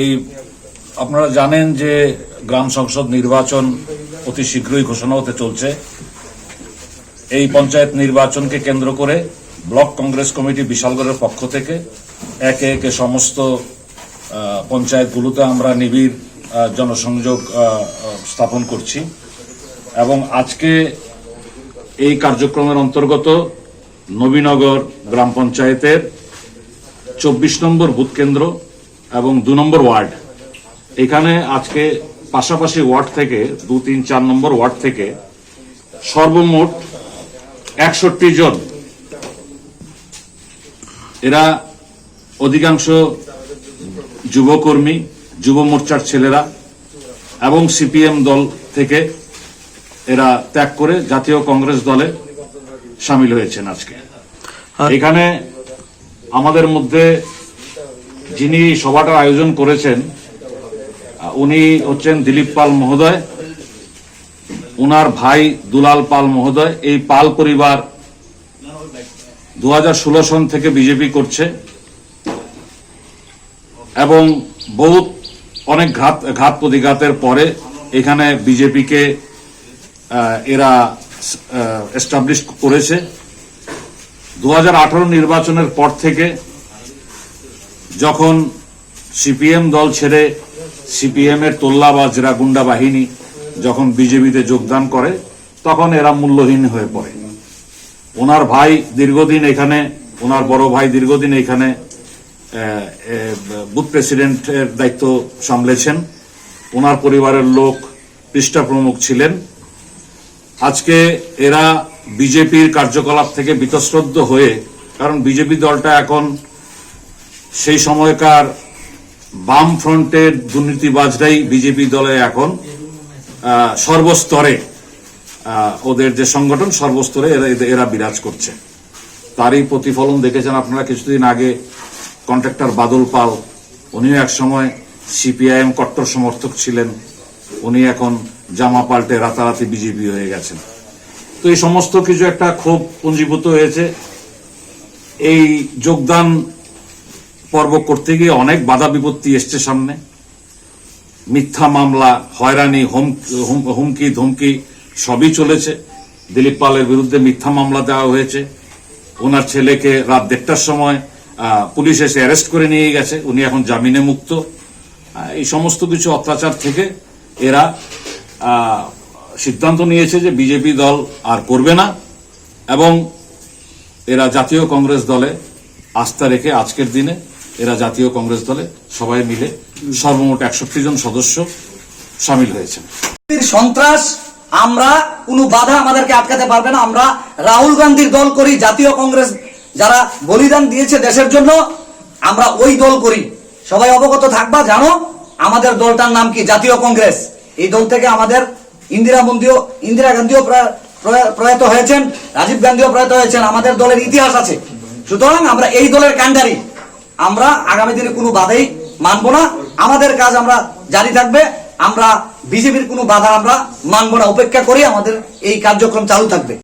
এই আপনারা জানেন যে গ্রাম সংসদ নির্বাচন অতি শীঘ্রই ঘোষণা হতে চলছে। এই পঞ্চায়েত নির্বাচনকে কেন্দ্র করে ব্লক কংগ্রেস কমিটি বিশালগড়ের পক্ষ থেকে একে একে সমস্ত পঞ্চায়েতগুলোতে আমরা নিবিড় জনসংযোগ স্থাপন করছি। এবং আজকে এই কার্যক্রমের অন্তর্গত নবীনগর গ্রাম পঞ্চায়েতের চব্বিশ নম্বর বুথ কেন্দ্র এবং দু নম্বর ওয়ার্ড। এখানে আজকে পাশাপাশি ওয়ার্ড থেকে দু তিন চার নম্বর ওয়ার্ড থেকে সর্বমোট একষট্টি জন। এরা অধিকাংশ যুবকর্মী যুব মোর্চার ছেলেরা এবং সিপিএম দল থেকে এরা ত্যাগ করে জাতীয় কংগ্রেস দলে সামিল হয়েছেন আজকে। এখানে আমাদের মধ্যে যিনি সভাটার আয়োজন করেছেন উনি হচ্ছেন দিলীপ পাল মহোদয়। উনার ভাই দুলাল পাল মহোদয়। এই পাল পরিবার দু সন থেকে বিজেপি করছে। এবং বহুত অনেক ঘাত ঘাত প্রতিঘাতের পরে এখানে বিজেপিকে এরা এস্টাবলিশ করেছে। দু হাজার আঠারো নির্বাচনের পর থেকে যখন সিপিএম দল ছেড়ে সিপিএম এর তোল্লাবাজরা গুন্ডা বাহিনী যখন বিজেপিতে যোগদান করে, তখন এরা মূল্যহীন হয়ে পড়ে। ওনার ভাই দীর্ঘদিন এখানে, ওনার বড় ভাই দীর্ঘদিন এখানে বুথ প্রেসিডেন্টের দায়িত্ব সামলেছেন। ওনার পরিবারের লোক পৃষ্ঠা প্রমুখ ছিলেন। আজকে এরা বিজেপির কার্যকলাপ থেকে বিতশ্রদ্ধ হয়ে, কারণ বিজেপি দলটা এখন সেই সময়কার বাম ফ্রন্টের দুর্নীতিবাজরাই বিজেপি দলে এখন সর্বস্তরে ওদের যে সংগঠন, সর্বস্তরে এরা বিরাজ করছে। তারই প্রতিফলন দেখেছেন আপনারা কিছুদিন আগে কন্ট্রাক্টর বাদল পাল। উনিও এক সময় সিপিআইএম কট্টর সমর্থক ছিলেন। উনি এখন জামা পাল্টে রাতারাতি বিজেপি হয়ে গেছেন। তো এই সমস্ত কিছু একটা ক্ষোভ পুঞ্জীভূত হয়েছে। এই যোগদান পর্ব করতে গিয়ে অনেক বাধা বিপত্তি এসছে সামনে। মিথ্যা মামলা, হয়রানি হুম- হুম- হুমকি, ধুমকি সবই চলেছে। দিলীপ পালের বিরুদ্ধে মিথ্যা মামলা দেওয়া হয়েছে। ওনার ছেলেকে রাত দেড়টার সময় পুলিশ এসে অ্যারেস্ট করে নিয়ে গেছে। উনি এখন জামিনে মুক্ত। এই সমস্ত কিছু অত্যাচার থেকে এরা সিদ্ধান্ত নিয়েছে যে বিজেপি দল আর করবে না এবং এরা জাতীয় কংগ্রেস দলে আস্থা রেখে আজকের দিনে এরা জাতীয় কংগ্রেস দলে সবাই মিলে সর্বমোট একষট্টি জন সদস্য সামিল হয়েছেন। সন্ত্রাস, আমরা কোনো বাধা আমাদেরকে আটকাতে পারবে না। আমরা রাহুল গান্ধীর দল করি, জাতীয় কংগ্রেস যারা বলিদান দিয়েছে দেশের জন্য, আমরা ওই দল করি। সবাই অবগত থাকবা, জানো, আমাদের দলটার নাম কি? জাতীয় কংগ্রেস। এই দল থেকে আমাদের ইন্দিরা মন্দিও ইন্দিরা গান্ধীও প্রা- প্রয়া- প্রয়াত হয়েছেন, রাজীব গান্ধীও প্রয়াত হয়েছেন। আমাদের দলের ইতিহাস আছে। সুতরাং আমরা এই দলের কান্ডারি আমরা আগামী দিনে কোনো বাধাই মানবো না। আমাদের কাজ আমরা জারি থাকবে। আমরা বিজেপির কোনো বাধা আমরা মানবো না। উপেক্ষা করি আমাদের এই কার্যক্রম চালু থাকবে।